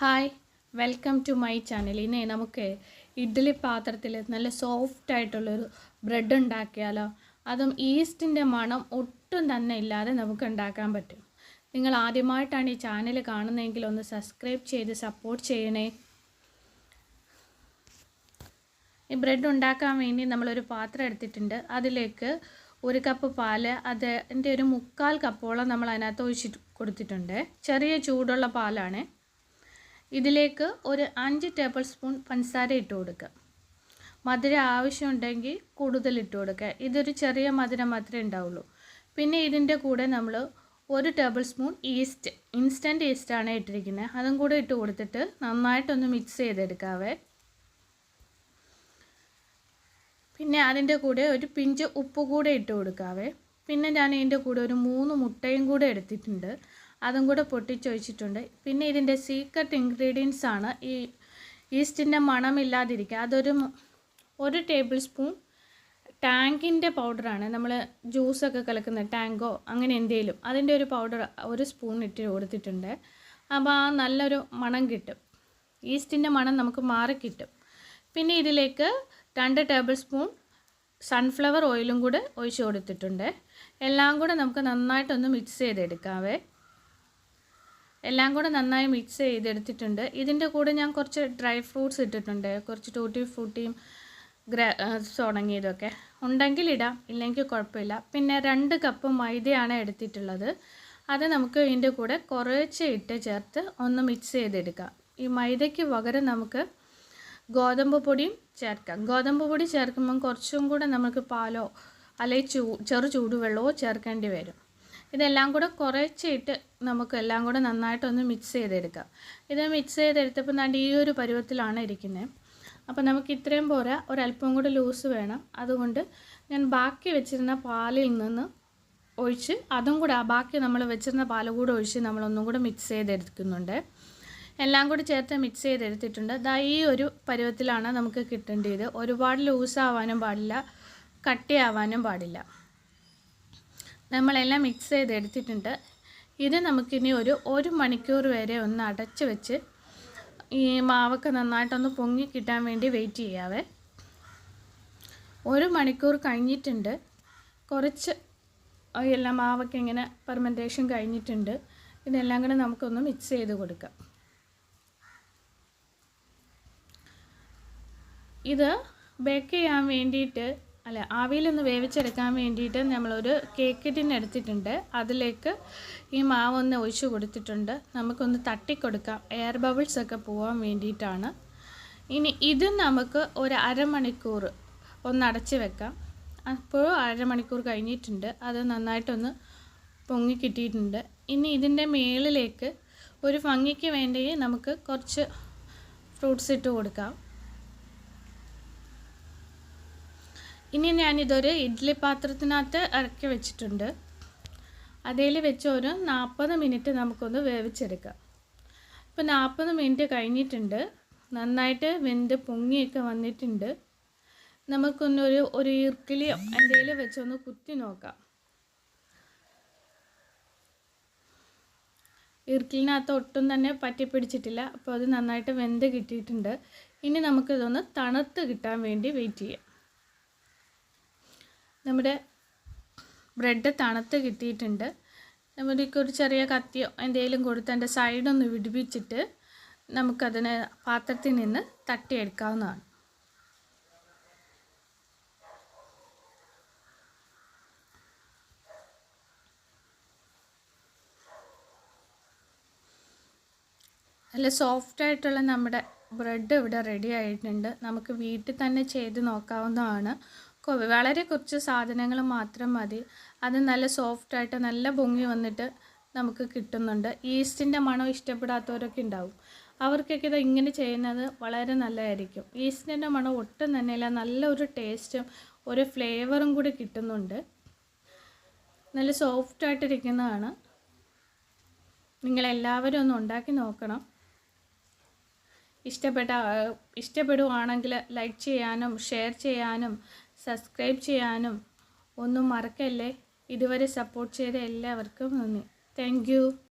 Hi welcome to my channel ഇനി നമുക്ക് ഇഡ്ഡലി പാത്രത്തിൽ നല്ല സോഫ്റ്റ് ആയിട്ടുള്ളൊരു ബ്രെഡ് ഉണ്ടാക്കിയാലോ? അതും ഈസ്റ്റിന്റെ മണം ഒട്ടും തന്നെ ഇല്ലാതെ നമുക്ക് ഉണ്ടാക്കാൻ പറ്റും. നിങ്ങൾ ആദ്യമായിട്ടാണ് ഈ ചാനൽ കാണുന്നതെങ്കിൽ ഒന്ന് സബ്സ്ക്രൈബ് ചെയ്ത് സപ്പോർട്ട് ചെയ്യണേ. ഈ ബ്രെഡ് ഉണ്ടാക്കാൻ വേണ്ടി നമ്മളൊരു പാത്രം എടുത്തിട്ടുണ്ട്. അതിലേക്ക് ഒരു കപ്പ് പാൽ അതിന്റെ ഒരു മുക്കാൽ കപ്പോളം നമ്മൾ അതിനകത്ത് ഒഴിച്ചിട്ട് കൊടുത്തിട്ടുണ്ട്. ചെറിയ ചൂടുള്ള പാലാണ്. ഇതിലേക്ക് ഒരു അഞ്ച് ടേബിൾ സ്പൂൺ പഞ്ചസാര ഇട്ട് കൊടുക്കുക. മധുരം ആവശ്യമുണ്ടെങ്കിൽ കൂടുതൽ ഇട്ട് കൊടുക്കുക. ഇതൊരു ചെറിയ മധുരം മാത്രമേ ഉണ്ടാവുള്ളൂ. പിന്നെ ഇതിന്റെ കൂടെ നമ്മൾ ഒരു ടേബിൾ സ്പൂൺ ഈസ്റ്റ് ഇൻസ്റ്റന്റ് ഈസ്റ്റാണ് ഇട്ടിരിക്കുന്നത്. അതും കൂടെ ഇട്ട് കൊടുത്തിട്ട് നന്നായിട്ടൊന്ന് മിക്സ് ചെയ്തെടുക്കാവേ. പിന്നെ അതിന്റെ കൂടെ ഒരു പിഞ്ച് ഉപ്പ് കൂടെ ഇട്ട് കൊടുക്കാവേ. പിന്നെ ഞാൻ ഇതിന്റെ കൂടെ ഒരു മൂന്ന് മുട്ടയും കൂടെ എടുത്തിട്ടുണ്ട്. അതും കൂടെ പൊട്ടിച്ചൊഴിച്ചിട്ടുണ്ട്. പിന്നെ ഇതിന്റെ സീക്രട്ട് ഇൻഗ്രീഡിയൻസ് ആണ് ഈ ഈസ്റ്റിന്റെ മണമില്ലാതിരിക്കുക. അതൊരു ഒരു ടേബിൾ സ്പൂൺ ടാങ്കിന്റെ പൗഡറാണ്. നമ്മൾ ജ്യൂസൊക്കെ കലക്കുന്ന ടാങ്കോ അങ്ങനെ എന്തെങ്കിലും അതിന്റെ ഒരു പൗഡർ ഒരു സ്പൂൺ ഇട്ട് കൊടുത്തിട്ടുണ്ട്. അപ്പോൾ ആ നല്ലൊരു മണം കിട്ടും. ഈസ്റ്റിന്റെ മണം നമുക്ക് മാറി കിട്ടും പിന്നെ ഇതിലേക്ക് രണ്ട് ടേബിൾ സ്പൂൺ സൺഫ്ലവർ ഓയിലും കൂടെ ഒഴിച്ച് കൊടുത്തിട്ടുണ്ട്. എല്ലാം കൂടെ നമുക്ക് നന്നായിട്ടൊന്ന് മിക്സ് ചെയ്തെടുക്കാവേ. എല്ലാം കൂടെ നന്നായി മിക്സ് ചെയ്തെടുത്തിട്ടുണ്ട്. ഇതിന്റെ കൂടെ ഞാൻ കുറച്ച് ഡ്രൈ ഫ്രൂട്ട്സ് ഇട്ടിട്ടുണ്ട്. കുറച്ച് ടൂട്ടി ഫ്രൂട്ടിയും ഗ്ര ഉണങ്ങിയതൊക്കെ. ഉണ്ടെങ്കിൽ ഇടാം. ഇല്ലെങ്കിൽ കുഴപ്പമില്ല. പിന്നെ രണ്ട് കപ്പ് മൈദയാണ് എടുത്തിട്ടുള്ളത്. അത് നമുക്ക് ഇതിന്റെ കൂടെ കുറച്ച് ഇട്ട് ചേർത്ത് ഒന്ന് മിക്സ് ചെയ്തെടുക്കാം. ഈ മൈദയ്ക്ക് പകരം നമുക്ക് ഗോതമ്പ് പൊടിയും ചേർക്കാം. ഗോതമ്പ് പൊടി ചേർക്കുമ്പം കുറച്ചും കൂടെ നമുക്ക് പാലോ അല്ലെങ്കിൽ ചൂ ചെറു ചൂടുവെള്ളമോ ചേർക്കേണ്ടി വരും. ഇതെല്ലാം കൂടെ കുറച്ചിട്ട് നമുക്ക് എല്ലാം കൂടെ നന്നായിട്ടൊന്ന് മിക്സ് ചെയ്തെടുക്കാം. ഇത് മിക്സ് ചെയ്തെടുത്തപ്പോൾ നല്ല ഈ ഒരു പരുവത്തിലാണ് ഇരിക്കുന്നത് അപ്പോൾ നമുക്ക് ഇത്രയും പോരാ. ഒരല്പം കൂടെ ലൂസ് വേണം. അതുകൊണ്ട് ഞാൻ ബാക്കി വെച്ചിരുന്ന പാലിൽ നിന്ന് ഒഴിച്ച് അതും കൂടെ ബാക്കി നമ്മൾ വെച്ചിരുന്ന പാൽ കൂടെ ഒഴിച്ച് നമ്മളൊന്നും കൂടെ മിക്സ് ചെയ്തെടുക്കുന്നുണ്ട്. എല്ലാം കൂടി ചേർത്ത് മിക്സ് ചെയ്തെടുത്തിട്ടുണ്ട്. ദാ ഈ ഒരു പരുവത്തിലാണ് നമുക്ക് കിട്ടേണ്ടത് ഒരുപാട് ലൂസാവാനും പാടില്ല. കട്ടിയാവാനും പാടില്ല. നമ്മളെല്ലാം മിക്സ് ചെയ്ത് എടുത്തിട്ടുണ്ട് ഇത് നമുക്കിനി ഒരു ഒരു മണിക്കൂർ വരെ ഒന്ന് അടച്ച് വെച്ച് ഈ മാവൊക്കെ നന്നായിട്ടൊന്ന് പൊങ്ങി കിട്ടാൻ വേണ്ടി വെയിറ്റ് ചെയ്യാവേ. ഒരു മണിക്കൂർ കഴിഞ്ഞിട്ടുണ്ട്. കുറച്ച് എല്ലാം മാവൊക്കെ ഇങ്ങനെ പെർമെന്റേഷൻ കഴിഞ്ഞിട്ടുണ്ട്. ഇതെല്ലാം കൂടെ നമുക്കൊന്ന് മിക്സ് ചെയ്ത് കൊടുക്കാം. ഇത് ബേക്ക് ചെയ്യാൻ വേണ്ടിയിട്ട് അല്ല ആവിയിലൊന്ന് വേവിച്ചെടുക്കാൻ വേണ്ടിയിട്ട് നമ്മളൊരു കേക്ക് ടിൻ എടുത്തിട്ടുണ്ട് അതിലേക്ക് ഈ മാവ് ഒന്ന് ഒഴിച്ച് കൊടുത്തിട്ടുണ്ട്. നമുക്കൊന്ന് തട്ടിക്കൊടുക്കാം. എയർ ബബിൾസ് ഒക്കെ പോകാൻ വേണ്ടിയിട്ടാണ്. ഇനി ഇത് നമുക്ക് ഒരു അരമണിക്കൂർ ഒന്ന് അടച്ച് വെക്കാം. അപ്പോൾ അരമണിക്കൂർ കഴിഞ്ഞിട്ടുണ്ട്. അത് നന്നായിട്ടൊന്ന് പൊങ്ങി കിട്ടിയിട്ടുണ്ട്. ഇനി ഇതിന്റെ മേളിലേക്ക് ഒരു ഭംഗിക്ക് വേണ്ടി നമുക്ക് കുറച്ച് ഫ്രൂട്ട്സ് ഇട്ട് കൊടുക്കാം. ഇനി ഞാനിതൊരു ഇഡ്ഡലി പാത്രത്തിനകത്ത് ഇറക്കി വെച്ചിട്ടുണ്ട്. അതിൽ വെച്ച് ഒരു നാൽപ്പത് മിനിറ്റ് നമുക്കൊന്ന് വേവിച്ചെടുക്കാം. ഇപ്പോൾ നാൽപ്പത് മിനിറ്റ് കഴിഞ്ഞിട്ടുണ്ട്. നന്നായിട്ട് വെന്ത് പൊങ്ങിയൊക്കെ വന്നിട്ടുണ്ട്. നമുക്കൊന്നൊരു ഒരു ഇർക്കിളിയോ എന്തെങ്കിലും വെച്ചൊന്ന് കുത്തി നോക്കാം. ഇർക്കിലിനകത്ത് ഒട്ടും തന്നെ പറ്റി പിടിച്ചിട്ടില്ല. അപ്പോൾ അത് നന്നായിട്ട് വെന്ത് കിട്ടിയിട്ടുണ്ട്. ഇനി നമുക്കിതൊന്ന് തണുത്ത് കിട്ടാൻ വേണ്ടി വെയിറ്റ് ചെയ്യാം. നമ്മുടെ ബ്രെഡ് തണുത്ത് കിട്ടിയിട്ടുണ്ട്. നമ്മുടെ ഒരു ചെറിയ കത്തിയോ എന്തെങ്കിലും കൊടുത്ത് അതിന്റെ സൈഡൊന്ന് വിടിപ്പിച്ചിട്ട് നമുക്കതിനെ പാത്രത്തിൽ നിന്ന് തട്ടിയെടുക്കാവുന്നതാണ്. നല്ല സോഫ്റ്റ് ആയിട്ടുള്ള നമ്മുടെ ബ്രെഡ് ഇവിടെ റെഡി ആയിട്ടുണ്ട്. നമുക്ക് വീട്ടിൽ തന്നെ ചെയ്ത് നോക്കാവുന്നതാണ്. വളരെ കുറച്ച് സാധനങ്ങൾ മാത്രം മതി. അത് നല്ല സോഫ്റ്റായിട്ട് നല്ല പൊങ്ങി വന്നിട്ട് നമുക്ക് കിട്ടുന്നുണ്ട്. ഈസ്റ്റിന്റെ മണം ഇഷ്ടപ്പെടാത്തവരൊക്കെ ഉണ്ടാവും. അവർക്കൊക്കെ ഇത് ഇങ്ങനെ ചെയ്യുന്നത് വളരെ നല്ലതായിരിക്കും. ഈസ്റ്റിന്റെ മണം ഒട്ടും തന്നെയില്ല നല്ലൊരു ടേസ്റ്റും ഒരു ഫ്ലേവറും കൂടി കിട്ടുന്നുണ്ട്. നല്ല സോഫ്റ്റായിട്ടിരിക്കുന്നതാണ് നിങ്ങളെല്ലാവരും ഒന്ന് ഉണ്ടാക്കി നോക്കണം. ഇഷ്ടപ്പെട്ട ഇഷ്ടപ്പെടുവാണെങ്കിൽ ലൈക്ക് ചെയ്യാനും ഷെയർ ചെയ്യാനും സബ്സ്ക്രൈബ് ചെയ്യാനും ഒന്നും മറക്കല്ലേ. ഇതുവരെ സപ്പോർട്ട് ചെയ്ത എല്ലാവർക്കും നന്ദി. താങ്ക്